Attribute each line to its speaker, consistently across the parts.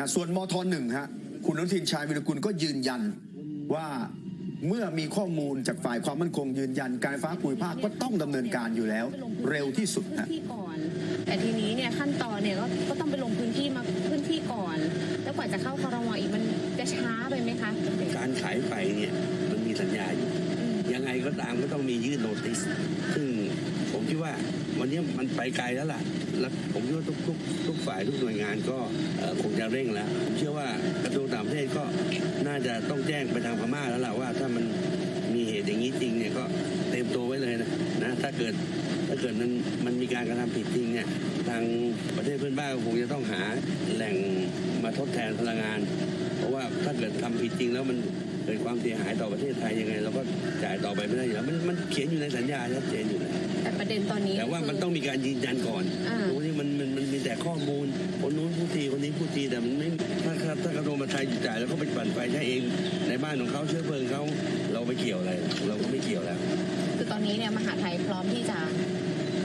Speaker 1: อะส่วนมทหนึ่งฮะคุณอนุทินชาญวิรกุลก็ยืนยันว่าเมื่อมีข้อมูลจากฝ่ายความมั่นคงยืนยันการไฟฟ้าภูมิภาคก็ต้องดำเนินการอยู่แล้ว เร็วที่สุด
Speaker 2: พื้น
Speaker 1: ฮะ
Speaker 2: ที่ก่อนแต่ทีนี้เนี่ยขั้นตอนเนี่ยก็ก็ต้องไปลงพื้นที่มาพื้นที่ก่อน แล้วกว่าจะเข้าคอรมออีกมันจะช้าไปไหมคะ
Speaker 3: การขายไฟเนี่ยมันมีสัญญาอยู่
Speaker 2: อืม
Speaker 3: ยังไงก็ตามก็ต้องมียื่นโนติสซึ่งผม คิดว่าวันนี้มันไปไกลแล้วล่ะ แล้วผมคิดว่าทุกทุกทุกฝ่ายทุกหน่วยงานก็คงจะเร่งแล้วผมเชื่อว่ากระทรวงต่างประเทศก็น่าจะต้องแจ้งไปทางพม่าแล้วล่ะว่าถ้ามันมีเหตุอย่างนี้จริงเนี่ยก็เตรียมตัวไว้เลยนะนะถ้าเกิดถ้าเกิดมันมันมีการกระทำผิดจริงเนี่ยทางประเทศเพื่อนบ้านคงจะต้องหาแหล่งมาทดแทนพลังงาน เพราะว่าถ้าเกิดทำผิดจริงแล้วมันเกิดความเสียหายต่อประเทศไทยยังไงเราก็จ่ายต่อไปไม่ได้อยู่แล้วมันมันเขียนอยู่ในสัญญาชัดเจนอยู่แล้ว
Speaker 2: แต่ประเด็นตอนนี้
Speaker 3: แต่ว่ามันต้องมีการยืนยันก่อน
Speaker 2: อ่า
Speaker 3: ตรงนี้มันมันมันมีแต่ข้อมูลคนนู้นผู้ทีคนนี้ผู้ทีแต่มันไม่ถ้าถ้าถ้ากระทรวงมหาดไทยจ่ายแล้วก็ไปปั่นไฟใช้เอง ในบ้านของเขาเชื้อเพลิงเขาเราไม่เกี่ยวอะไร เราก็ไม่เกี่ยวแล้ว
Speaker 2: คือตอนนี้เนี่ยมหาไทยพร้อมที่จะ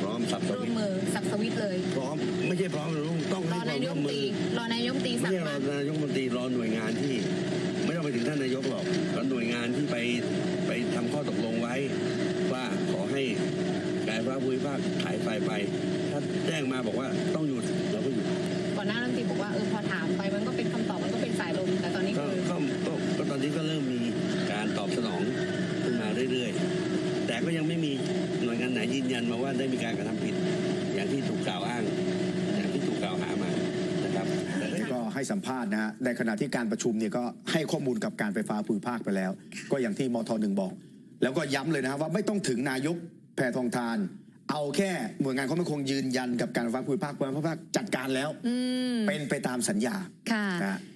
Speaker 3: พร้อมสับส
Speaker 2: ร่ว
Speaker 3: วิ
Speaker 2: ม
Speaker 3: ต
Speaker 2: มือสับสวิตช์เลย
Speaker 3: พร้อมไม่ใช่พร้อมเราต้อง
Speaker 2: ร
Speaker 3: ให้
Speaker 2: อ
Speaker 3: ความ
Speaker 2: นาย
Speaker 3: ร่
Speaker 2: ก
Speaker 3: วม
Speaker 2: รัฐมน
Speaker 3: มื
Speaker 2: ตรี
Speaker 3: อ
Speaker 2: รอนายกรัฐมนตรี
Speaker 3: ไม่
Speaker 2: สั่ง
Speaker 3: ใช่รอ
Speaker 2: มา
Speaker 3: นายกรัฐมนตรีรอหน่วยงานที่ ไม่ต้องไปถึงท่านนายกหรอกรอหน่วยงานที่ไปไปทำข้อตกลงไว้ ว่าขอให้การไฟฟ้าภูมิภาคขายไฟไป ถ้าแจ้งมาบอกว่าต้องหยุดเราก็หยุด
Speaker 2: ก่อนหน้ารัฐมนตรีบอกว่าเออพอถามไปมันก็เป็นคำตอบมันก็เป็นสายลมแต่ตอนนี้
Speaker 3: ก็
Speaker 2: คือ
Speaker 3: ก็ก็ก็ตอนนี้ก็เริ่มมีการตอบสนองขึ้นมาเรื่อยๆ แต่ก็ยังไม่มีหน่วยงานไหนยืนยันมาว่าได้มีการกระทำผิด อย่างที่ถูกกล่าวอ้าง อย่างที่ถูกกล่าวหามานะครับแต่ถ้า
Speaker 1: ก็ให้สัมภาษณ์นะฮะในขณะที่การประชุมเนี่ยก็ให้ข้อมูลกับการไฟฟ้าภูมิภาคไปแล้ว ก็อย่างที่มทหนึ่งบอก แล้วก็ย้ำเลยนะฮะว่าไม่ต้องถึงนายกแพทองทาน เอาแค่หน่วยงานความมั่นคงยืนยันกับการไฟฟ้าภูมิภาคภูมิภาคจัดการแล้ว
Speaker 4: อืม
Speaker 1: เป็นไปตามสัญญา
Speaker 4: ค่ะ
Speaker 1: นะฮะ